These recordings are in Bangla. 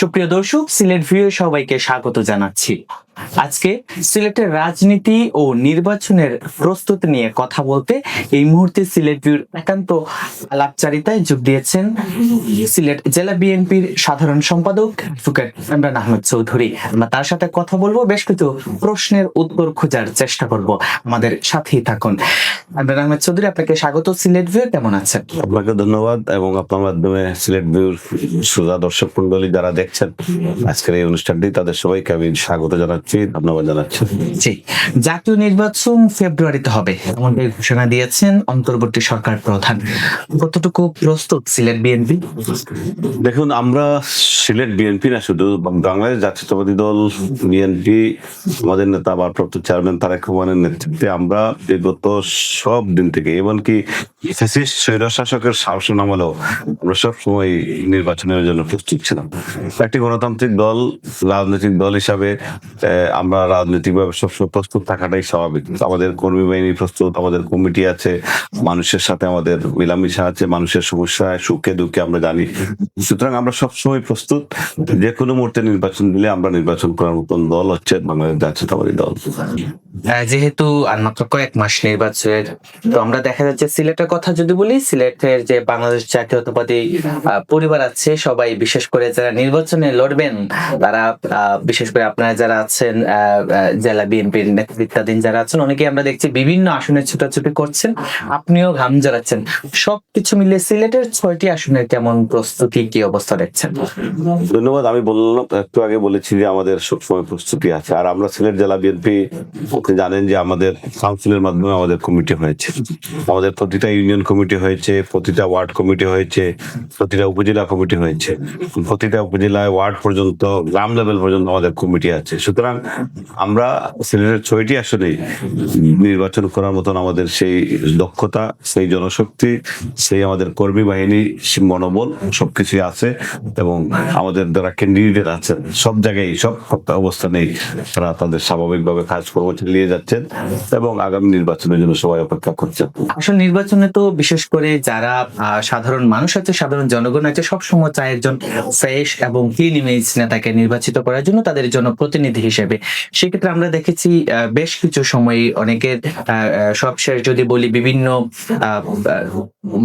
সুপ্রিয় দর্শক, সিলেট ভিউ সবাইকে স্বাগত জানাচ্ছি। আজকে সিলেটের রাজনীতি ও নির্বাচনের প্রস্তুতি নিয়ে কথা বলতে এই মুহূর্তে সিলেট ভিউর একান্ত আলাপচারিতায় যোগ দিয়েছেন সিলেট জেলা বিএনপির সাধারণ সম্পাদক অ্যাডভোকেট ইমরান আহমেদ চৌধুরী। আমরা তার সাথে কথা বলব, বেশ কিছু প্রশ্নের উত্তর খোঁজার চেষ্টা করব। আমাদের সাথেই থাকুন। ইমরান আহমেদ চৌধুরী, আপনাকে স্বাগত সিলেট ভিউ কেমন আছেন? আপনাকে ধন্যবাদ এবং আপনার মাধ্যমে সিলেট ভিউর সুজা দর্শক মন্ডলী যারা দেখছেন। আজকের এই অনুষ্ঠানটি তাদের সবাইকে আমি স্বাগত জানাচ্ছি ধন্যবাদ জানাচ্ছি। জি জাতীয় নির্বাচন ফেব্রুয়ারিতে হবে এমনটাই ঘোষণা দিয়েছেন অন্তর্বর্তী সরকার প্রধান। কতটুকু প্রস্তুত সিলেট বিএনপি? দেখুন আমরা সিলেট বিএনপি না শুধু বাংলাদেশ জাতীয়তাবাদী দল বিএনপি আমাদের নেতা ভারপ্রাপ্ত চেয়ারম্যান তারেক রহমানের নেতৃত্বে আমরা বিগত সব দিন থেকে এমনকি ফ্যাসিস্ট স্বৈর শাসকের শাসন আমলেও আমরা সবসময় নির্বাচনের জন্য প্রস্তুত ছিলাম। একটি গণতান্ত্রিক দল, রাজনৈতিক দল হিসাবে আমরা রাজনৈতিকভাবে সবসময় প্রস্তুত থাকাটাই স্বাভাবিক। আমাদের কর্মী বাহিনী প্রস্তুত, আমাদের কমিটি আছে, মানুষের সাথে আমাদের মিলামিশা আছে, মানুষের সমস্যায় সুখে দুঃখে আমরা জানি। সুতরাং আমরা সবসময় প্রস্তুত যে কোনো মুহূর্তে নির্বাচন দিলে আমরা নির্বাচন করার মতন দল হচ্ছে বাংলাদেশ জাতীয়তাবাদী দল। যেহেতু আর মাত্র কয়েক মাস নির্বাচনের, তো আমরা দেখা যাচ্ছে সিলেটের কথা যদি বলি, সিলেটের যে বাংলাদেশ জাতীয়তাবাদী পরিবার আছে, সবাই বিশেষ করে যারা নির্বাচনে লড়বেন, তারা বিশেষ করে আপনারা যারা আছেন জেলা বিএনপির নেতৃত্বাধীন যারা আছেন অনেকে আমরা দেখছি বিভিন্ন আসনে ছুটাছুটি করছেন, আপনিও ঘাম জড়াচ্ছেন সবকিছু মিলিয়ে সিলেটের ছয়টি আসনের কেমন প্রস্তুতি, কি অবস্থা দেখছেন? ধন্যবাদ, আমি বললাম, একটু আগে বলেছি যে আমাদের সবসময় প্রস্তুতি আছে, আর আমরা সিলেট জেলা বিএনপি জানেন যে আমাদের কাউন্সিলের মাধ্যমে আমাদের কমিটি হয়েছে। আমাদের প্রতিটা ইউনিয়ন কমিটি হয়েছে, প্রতিটা ওয়ার্ড কমিটি হয়েছে, প্রতিটা উপজেলা কমিটি হয়েছে। প্রতিটা উপজেলায় ওয়ার্ড পর্যন্ত, গ্রাম লেভেল পর্যন্ত আমাদের কমিটি আছে। সুতরাং আমরা সিলেটের ছয়টি আসনে নির্বাচন করার মতন আমাদের সেই দক্ষতা, সেই জনশক্তি, সেই আমাদের কর্মী বাহিনী মনোবল সবকিছুই আছে এবং আমাদের যারা ক্যান্ডিডেট আছেন, সব জায়গায় সব অবস্থানেই তারা তাদের স্বাভাবিকভাবে কাজকর্ম চালিয়ে যাচ্ছেন এবং আগামী নির্বাচনের জন্য সবাই অপেক্ষা করছেন। আসল নির্বাচনে তো বিশেষ করে যারা সাধারণ মানুষ আছে, সাধারণ জনগণ আছে, সবসময় চায় একজন ফ্রেশ এবং ক্লিন ইমেজ নেতাকে নির্বাচিত করার জন্য তাদের জন্য প্রতিনিধি হিসেবে। সেক্ষেত্রে আমরা দেখেছি বেশ কিছু সময় অনেকের সবশেষ যদি বলি বিভিন্ন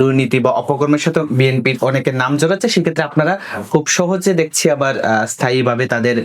দুর্নীতি বা অপকর্মের সাথে বিএনপির অনেকের নাম জড়াচ্ছে, সেক্ষেত্রে আপনারা খুব সহজে দেখছি আবার স্থায়ীভাবে তাদের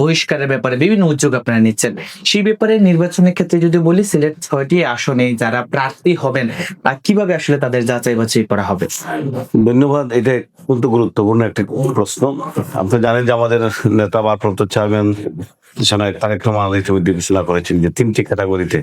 বহিষ্কারের ব্যাপারে বিভিন্ন উদ্যোগ আপনারা নিচ্ছেন। সেই ব্যাপারে নির্বাচনের ক্ষেত্রে যদি বলি, সিলেট ছয়টি আসনে যারা প্রার্থী হবেন কীভাবে আসলে তাদের যাচাই বাছাই করা হবে? ধন্যবাদ, এটা অত্যন্ত গুরুত্বপূর্ণ একটা প্রশ্ন। আপনি জানেন যে আমাদের নেতা ভারপ্রাপ্ত চেয়ারম্যান সেনায়ক তারেক রহমান ইতিমধ্যে ঘোষণা করেছেন যে তিনটি ক্যাটাগরিতে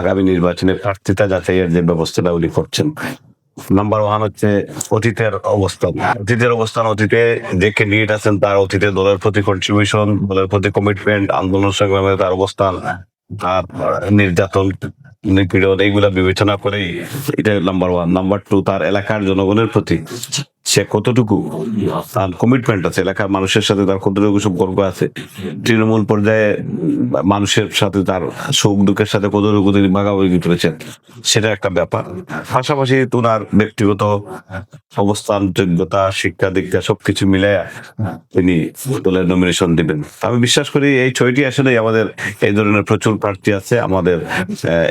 আগামী নির্বাচনে প্রার্থিতা যাচাইয়ের যে ব্যবস্থাটা উনি করছেন। নাম্বার ওয়ান হচ্ছে অতীতের অবস্থান। অতীতের অবস্থান, অতীতে যে ক্যান্ডিডেট আছেন তার অতীতে দলের প্রতি কন্ট্রিবিউশন দলের প্রতি কমিটমেন্ট আন্দোলন সংগ্রামে তার অবস্থান, তার নির্যাতন, নিপীড়ন, এইগুলা বিবেচনা করেই এটা নাম্বার ওয়ান নাম্বার টু তার এলাকার জনগণের প্রতি সে কতটুকু? তার কমিটমেন্ট আছে। এলাকার মানুষের সাথে তার কতটুকু সম্পর্ক আছে? তৃণমূল পর্যায়ে মানুষের সাথে তার সুখ দুঃখের সাথে কতটুকু তিনি ভাগাভাগি করেছেন, সেটা একটা ব্যাপার। পাশাপাশি তোনার ব্যক্তিগত অবস্থান, যোগ্যতা, শিক্ষা দীক্ষা সবকিছু মিলে তিনি দলের নমিনেশন দিবেন। আমি বিশ্বাস করি এই ছয়টি আসলে আমাদের এই ধরনের প্রচুর প্রার্থী আছে, আমাদের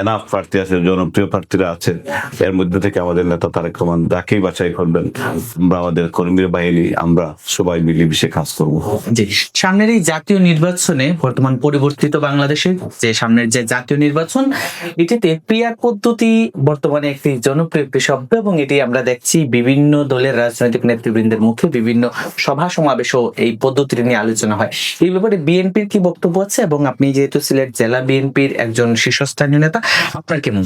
এনাফ প্রার্থী আছে, জনপ্রিয় প্রার্থীরা আছে। এর মধ্যে থেকে আমাদের নেতা তারেক রহমান যাকেই বাছাই করবেন আমরা আমাদের কর্মীর বাহিনী আমরা সবাই মিলেমিশে কাজ করব। জি। সামনের এই জাতীয় নির্বাচনে বর্তমান পরিবর্তিত বাংলাদেশের যে সামনের যে জাতীয় নির্বাচন এটিতে পিয়ার পদ্ধতি বর্তমানে একটি জনপ্রিয় একটি শব্দ এবং এটি আমরা দেখছি বিভিন্ন দলের রাজনৈতিক নেতৃবৃন্দের মুখে বিভিন্ন সভা সমাবেশও এই পদ্ধতিটি নিয়ে আলোচনা হয়। এই ব্যাপারে বিএনপির কি বক্তব্য আছে? এবং আপনি যেহেতু সিলেট জেলা বিএনপির একজন শীর্ষস্থানীয় নেতা আপনার কেমন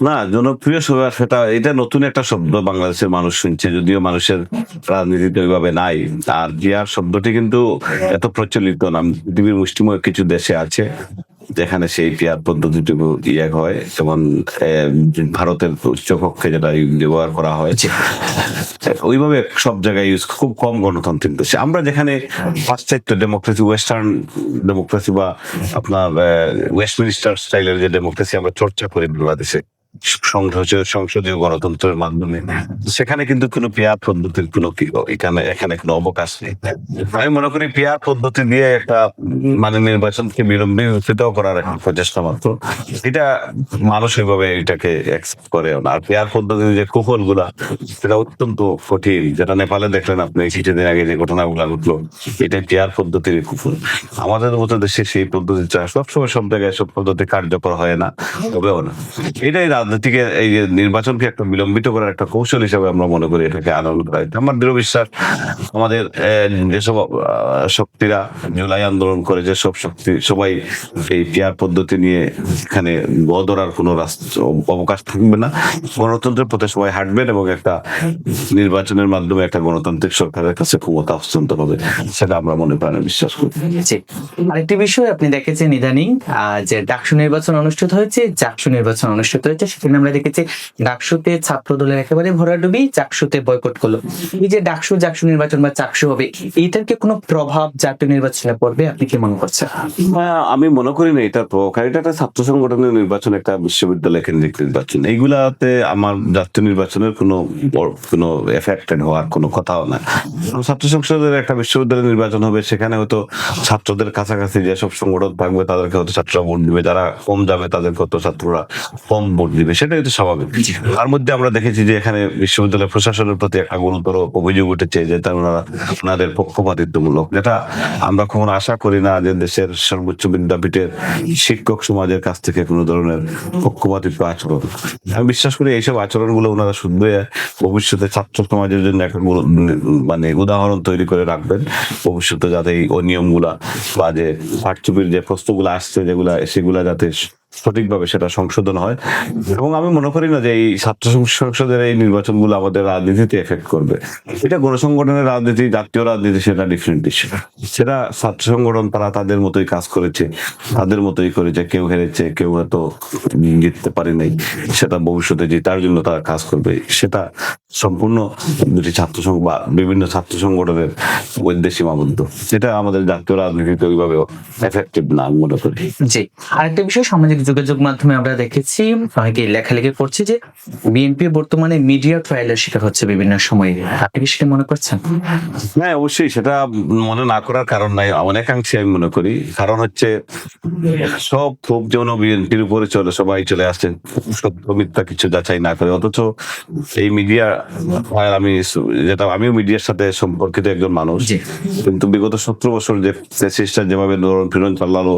না জনপ্রিয় সভা সেটা এটা নতুন একটা শব্দ বাংলাদেশের মানুষ শুনছে যদিও মানুষের রাজনীতিতে ওইভাবে নাই। আর জিয়ার শব্দটি কিন্তু এত প্রচলিত না। পৃথিবীর মুষ্টিময় কিছু দেশে আছে যেখানে সেই পিয়ার পদ্ধতিটি ইয়ে হয়। যেমন ভারতের উচ্চকক্ষে যেটা ব্যবহার করা হয় ওইভাবে সব জায়গায় ইউজ খুব কম গণতান্ত্রিক দেশে। আমরা যেখানে পাশ্চাত্য ডেমোক্রেসি ওয়েস্টার্ন ডেমোক্রেসি বা আপনার ওয়েস্টমিনিস্টার স্টাইলের যে ডেমোক্রেসি আমরা চর্চা করি বাংলাদেশে সংসদীয় গণতন্ত্রের মাধ্যমে। সেখানে কিন্তু কোনো পেয়ার পদ্ধতির কোনো এখানে এখানে কোনো অবকাশ নেই। আমি মনে করি পেয়ার পদ্ধতি দিয়ে একটা মানে নির্বাচনকে বিলম্বিত করার একটা প্রচেষ্টা মাত্র। এটা মানুষ ওইভাবে এটাকে অ্যাকসেপ্ট করে না। আর পেয়ার পদ্ধতির যে কুফলগুলা সেটা অত্যন্ত কঠিন। যেটা নেপালে দেখলেন আপনি, কিছুদিন আগে যে ঘটনাগুলো ঘটলো এটা পেয়ার পদ্ধতির কুফল। আমাদের মতো দেশে সেই পদ্ধতিটা সবসময় সব জায়গায় সব পদ্ধতি কার্যকর হয় না তবেও না। এটাই রাজনীতিকে এই যে নির্বাচনকে একটা বিলম্বিত করার একটা কৌশল হিসেবে আমরা মনে করি এটাকে আনন্দ করা আমার দৃঢ় বিশ্বাস। আমাদের যেসব শক্তিরা জুলাই আন্দোলন করে, যেসব শক্তি, সবাই এই পেয়ার পদ্ধতি নিয়ে এখানে বদরার কোনো অবকাশ থাকবে না। গণতন্ত্রের পথে সবাই হাঁটবেন এবং একটা নির্বাচনের মাধ্যমে একটা গণতান্ত্রিক সরকারের কাছে ক্ষমতা হস্তান্তর হবে, সেটা আমরা মনে প্রাণে বিশ্বাস করি। আরেকটি বিষয় আপনি দেখেছেন ইদানিং যে ডাকসু নির্বাচন অনুষ্ঠিত হয়েছে চাকসু নির্বাচন অনুষ্ঠিত হয়েছে সেখানে আমরা দেখেছি ডাকসুতে ছাত্র দলের একেবারে ভরাডুবি, চাকসুতে বয়কট করল। এই যে ডাকসু জাকসু নির্বাচন বা চাকসু হবে, এইটার কি কোনো প্রভাব জাতীয় নির্বাচনে পড়বে? আপনি কি মনে করছেন? আমি মনে করি না এটার প্রভাব, কারণ এটা একটা ছাত্র সংগঠনের নির্বাচন, একটা বিশ্ববিদ্যালয় কেন্দ্রিক নির্বাচন। এইগুলাতে আমার জাতীয় নির্বাচনের কোনো কোনো এফেক্টেড হওয়ার কোনো কথাও না ছাত্র সংসদের একটা বিশ্ববিদ্যালয় নির্বাচন হবে, সেখানে হয়তো ছাত্রদের কাছাকাছি যেসব সংগঠন থাকবে, তাদেরকে হয়তো ছাত্ররা ভোট দিবে। যারা কম যাবে, তাদেরকে হয়তো ছাত্ররা কম ভোট দিবে সেটাই হয়তো স্বাভাবিক। তার মধ্যে আমরা দেখেছি যে এখানে বিশ্ববিদ্যালয় প্রশাসনের প্রতি একটা গুরুতর অভিযোগ উঠেছে যে তারা ওনাদের পক্ষপাতিত্বমূলক যেটা আমরা কখনো আশা করি না যে দেশের সর্বোচ্চ বিদ্যাপীঠের শিক্ষক সমাজের কাছ থেকে কোনো ধরনের পক্ষপাতিত্ব আচরণ। আমি বিশ্বাস করি এইসব আচরণগুলো ওনারা শুধরে ভবিষ্যতে ছাত্র সমাজের জন্য একটা মানে উদাহরণ তৈরি করে রাখবেন। ভবিষ্যতে যাতে এই অনিয়মগুলা বা যে পাঠ্যপুর যে প্রশ্নগুলো আসছে যেগুলা সেগুলা যাতে সঠিকভাবে সেটা সংশোধন হয়। এবং আমি মনে করি না যে এই ছাত্র সংসদের এই নির্বাচনগুলো আমাদের রাজনীতিতে এফেক্ট করবে। এটা গণসংগঠনের রাজনীতি, জাতীয় রাজনীতি, সেটা ডিফারেন্ট ইস্যু সেটা ছাত্র সংগঠন তারা তাদের মতোই কাজ করেছে, তাদের মতোই করেছে, কেউ হেরেছে, কেউ হয়তো জিততে পারে নাই। সেটা ভবিষ্যতে যে তার জন্য তারা কাজ করবে, সেটা সম্পূর্ণ দুটি ছাত্র সংঘ বা বিভিন্ন ছাত্র সংগঠনের মধ্যে সীমাবদ্ধ সেটা আমাদের জাতীয় রাজনীতিতে ওইভাবে এফেক্টিভ না আমি মনে করি। জি। আরেকটা বিষয় সামাজিক যোগাযোগ মাধ্যমে আমরা দেখেছি অনেকে লেখালেখি করছে যে বিএনপি বর্তমানে মিডিয়া ট্রায়ালের শিকার হচ্ছে বিভিন্ন সময়ে। আপনি কি সেটা মনে করছেন? হ্যাঁ অবশ্যই। সেটা মনে না করার কারণ নাই অনেকাংশে আমি মনে করি। কারণ হচ্ছে সব ক্ষোভ যেমন বিএনপির উপরে চলে সবাই চলে আসছে সত্য মিথ্যা কিছু যাচাই না করে। অথচ এই মিডিয়া আমি যেটা আমিও মিডিয়ার সাথে সম্পর্কিত একজন মানুষ। কিন্তু বিগত সতেরো বছর যে ফেসিস্টটা যেভাবে দৌড়ন ফিরন চালালো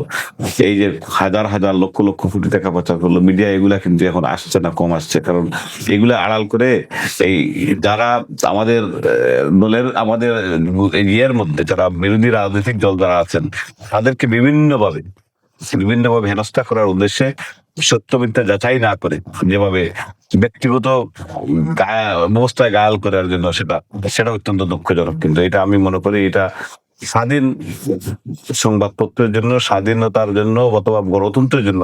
এই যে হাজার হাজার লক্ষ লক্ষ কোটি টাকা পাচার করল মিডিয়া এগুলা কিন্তু এখন আসছে না কম আসছে। কারণ এগুলা আড়াল করে এই যারা আমাদের দলের আমাদের ইয়ের মধ্যে যারা বিরোধী রাজনৈতিক দল যারা আছেন তাদেরকে বিভিন্নভাবে বিভিন্নভাবে হেনস্থা করার উদ্দেশ্যে সত্য মিথ্যা যাচাই না করে, যেভাবে ব্যক্তিগত অবস্থায় গায়াল করার জন্য সেটা সেটা অত্যন্ত দুঃখজনক। কিন্তু এটা আমি মনে করি এটা সংবাদপত্রের জন্য, স্বাধীনতার জন্য অথবা গণতন্ত্রের জন্য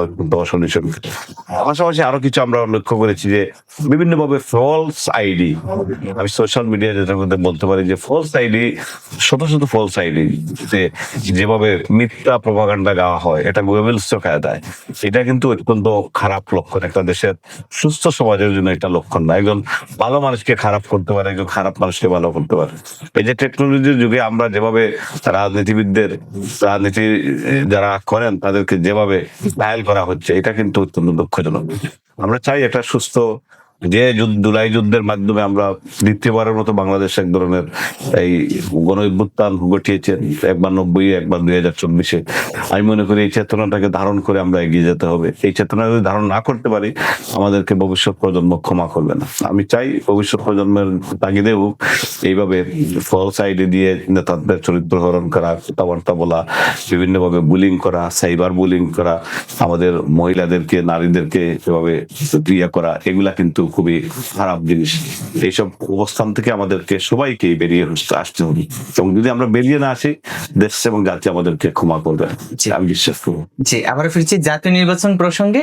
পাশাপাশি আরও কিছু আমরা লক্ষ্য করেছি যে বিভিন্নভাবে ফলস আইডি আমি সোশ্যাল মিডিয়া যেটার মধ্যে বলতে পারি যে ফলস আইডি শত শত ফলস আইডি যে যেভাবে মিথ্যা প্রভাকাণ্ডা গাওয়া হয়, এটা গোয়েবলস কায়দায় এটা কিন্তু অত্যন্ত খারাপ লক্ষণ। একটা দেশের সুস্থ সমাজের জন্য এটা লক্ষণ না। একজন ভালো মানুষকে খারাপ করতে পারে, একজন খারাপ মানুষকে ভালো করতে পারে। এই যে টেকনোলজির যুগে আমরা যেভাবে রাজনীতিবিদদের, রাজনীতি যারা করেন তাদেরকে যেভাবে ঘায়াল করা হচ্ছে, এটা কিন্তু অত্যন্ত দুঃখজনক। আমরা চাই একটা সুস্থ যে জুলাই যুদ্ধের মাধ্যমে আমরা দ্বিতীয়বারের মতো বাংলাদেশ এক ধরনের এই গণ অভ্যুত্থান ঘটিয়েছেন একবার নব্বই, একবার দুই হাজার চব্বিশে। আমি মনে করি এই চেতনাটাকে ধারণ করে আমরা এগিয়ে যেতে হবে। এই চেতনা যদি ধারণ না করতে পারি, আমাদেরকে ভবিষ্যৎ প্রজন্ম ক্ষমা করবে না। আমি চাই ভবিষ্যৎ প্রজন্মের তাগিদেও এইভাবে ফলস আইডি দিয়ে নেতাদের চরিত্র হরণ করা, কথাবার্তা বলা, বিভিন্নভাবে বুলিং করা সাইবার বুলিং করা, আমাদের মহিলাদেরকে, নারীদেরকে এভাবে ক্রিয়া করা, এগুলা কিন্তু খুবই খারাপ জিনিস। এইসব অবস্থান থেকে আমাদেরকে সবাইকে বেরিয়ে আসতে- হবে। এবং যদি আমরা বেরিয়ে না আসি দেশ এবং জাতি আমাদেরকে ক্ষমা করবে। জি। আমি বিশ্বাস করব জি আবার ফিরছি জাতীয় নির্বাচন প্রসঙ্গে।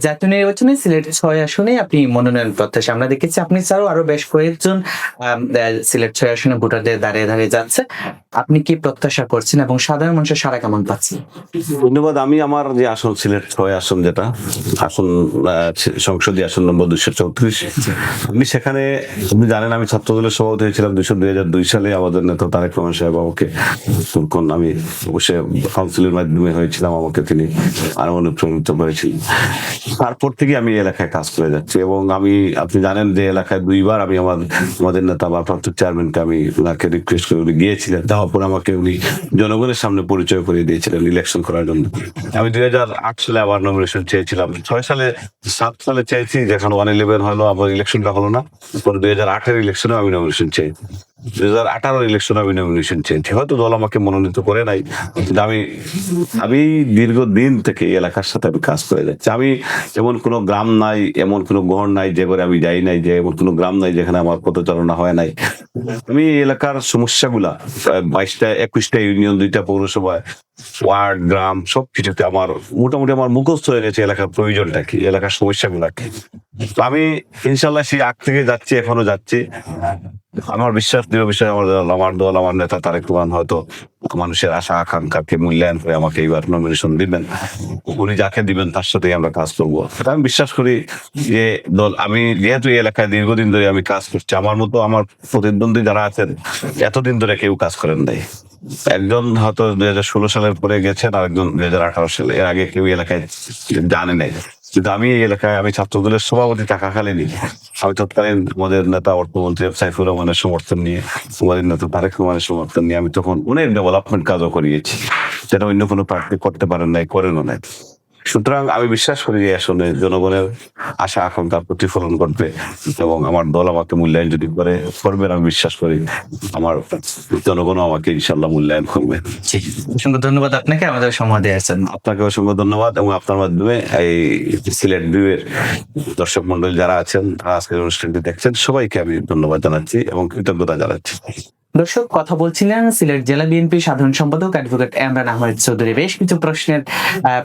জাতীয় নির্বাচনে সিলেট ছয় আসনে আপনি মনোনয়ন প্রত্যাশা আমরা দেখেছি আপনি ছাড়াও আরও বেশ কয়েকজন সিলেট ছয় আসনে ভোটারদের দাঁড়িয়ে দাঁড়িয়ে যাচ্ছে। আপনি কি প্রত্যাশা করছেন এবং সাধারণ মানুষের সারা কেমন পাচ্ছেন ধন্যবাদ। আমি আমার যে আসন সিলেট ছয় আসন যেটা আসন আহ, সংসদীয় আসন নম্বর দুশো চৌত্রিশ আমি সেখানে, আপনি জানেন আমি ছাত্র দলের সভাপতি হয়েছিলাম দুইশো দুই হাজার দুই সালে আমাদের নেতা তারেক রহমান সাহেব আমাকে তখন আমি অবশ্যই কাউন্সিলের মাধ্যমে হয়েছিলাম, আমাকে তিনি আরও অনুপ্রাণিত করেছিলেন। তারপর থেকে আমি এলাকায় কাজ করে যাচ্ছি এবং আমি, আপনি জানেন যে এলাকায় দুইবার আমি আমার, আমাদের নেতা বা ভারপ্রাপ্ত চেয়ারম্যানকে আমি ওনাকে রিকোয়েস্ট করে উনি গিয়েছিলেন। তারপর আমাকে উনি জনগণের সামনে পরিচয় করিয়ে দিয়েছিলেন ইলেকশন করার জন্য। আমি দুই হাজার আট সালে আবার নমিনেশন চেয়েছিলাম। ছয় সালে, সাত সালে চেয়েছি, যেখানে ওয়ান ইলেভেন হলো, আবার ইলেকশনটা হলো না। পরে দুই হাজার আটের ইলেকশনে আমি নমিনেশন চেয়ে দুই হাজার আঠারোর ইলেকশনে আমি নমিনেশন চেয়েছি হয়তো দল আমাকে মনোনীত করে নাই। কিন্তু আমি আমি দীর্ঘদিন থেকে এলাকার সাথে আমি কাজ করে যাচ্ছি। আমি এমন কোনো গ্রাম নাই, এমন কোনো গড় নাই যে করে আমি যাই নাই, যে এমন কোনো গ্রাম নাই যেখানে আমার পদচারণা হয় নাই। আমি এলাকার সমস্যাগুলা বাইশটা, একুশটা ইউনিয়ন, দুইটা পৌরসভায়, ওয়ার্ড, গ্রাম সব কিছুতে আমার মোটামুটি আমার মুখস্থ হয়ে গেছে এলাকার প্রয়োজনটা কি, এলাকার সমস্যাগুলা কি। আমি ইনশাল্লাহ সেই আগ থেকে যাচ্ছি, এখনও যাচ্ছি। আমার বিশ্বাস, দৃঢ় বিশ্বাস, আমার আমার দল আমার নেতা, তারেক রহমান হয়তো মানুষের আশা, আকাঙ্ক্ষাকে মূল্যায়ন করে আমাকে এইবার নমিনেশন দিবেন। উনি যাকে দিবেন, তার সাথে আমরা কাজ করব। আমি বিশ্বাস করি যে দল, আমি যেহেতু এই এলাকায় দীর্ঘদিন ধরে আমি কাজ করছি, আমার মতো আমার প্রতিদ্বন্দ্বী যারা আছেন, এতদিন ধরে কেউ কাজ করেন নাই। একজন হয়তো দুই হাজার ষোলো সালের পরে গেছেন আর একজন দুই হাজার আঠারো সালে। এর আগে কেউ এলাকায় জানে নাই। কিন্তু আমি এই এলাকায়, আমি ছাত্রদলের সভাপতি সভাপতি থাকাকালীনই আমি তৎকালীন আমাদের নেতা, অর্থমন্ত্রী সাইফুর রহমানের সমর্থন নিয়ে, আমাদের নেতা তারেক রহমানের সমর্থন নিয়ে আমি তখন অনেক ডেভেলপমেন্ট কাজও করিয়েছি। যেটা অন্য কোনো প্রার্থী করতে পারেন নাই, করেনও নাই। সুতরাং আমি বিশ্বাস করি যে আসলে জনগণের আশা আকাঙ্ক্ষা প্রতিফলন করবে এবং আমার দল আমাকে মূল্যায়ন যদি করে করবে আমি বিশ্বাস করি আমার জনগণও আমাকে ইনশাল্লাহ মূল্যায়ন করবে। অসংখ্য ধন্যবাদ আপনাকে আমাদের সময় দিয়েছেন আপনাকে অসংখ্য ধন্যবাদ এবং আপনার মাধ্যমে এই সিলেট ভিউয়ের দর্শক মন্ডলী যারা আছেন তারা আজকের অনুষ্ঠানটি দেখছেন সবাইকে আমি ধন্যবাদ জানাচ্ছি এবং কৃতজ্ঞতা জানাচ্ছি। দর্শক, কথা বলছিলেন সিলেট জেলা বিএনপি সাধারণ সম্পাদক অ্যাডভোকেট এমরান আহমেদ চৌধুরী। বেশ কিছু প্রশ্নের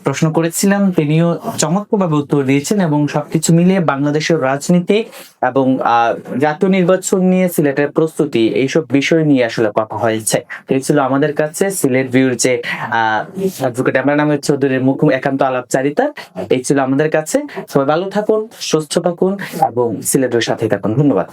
প্রশ্ন করেছিলাম। তিনিও চমৎকারভাবে উত্তর দিয়েছেন এবং সবকিছু মিলিয়ে বাংলাদেশের রাজনীতি এবং জাতীয় নির্বাচন নিয়ে সিলেটের প্রস্তুতি, এইসব বিষয় নিয়ে আসলে কথা হয়েছে। এই ছিল আমাদের কাছে সিলেট ভিউর যে অ্যাডভোকেট এমরান আহমেদ চৌধুরীর মুখ, একান্ত আলাপচারিতা, এই ছিল আমাদের কাছে। সবাই ভালো থাকুন, সুস্থ থাকুন এবং সিলেটের সাথে থাকুন। ধন্যবাদ।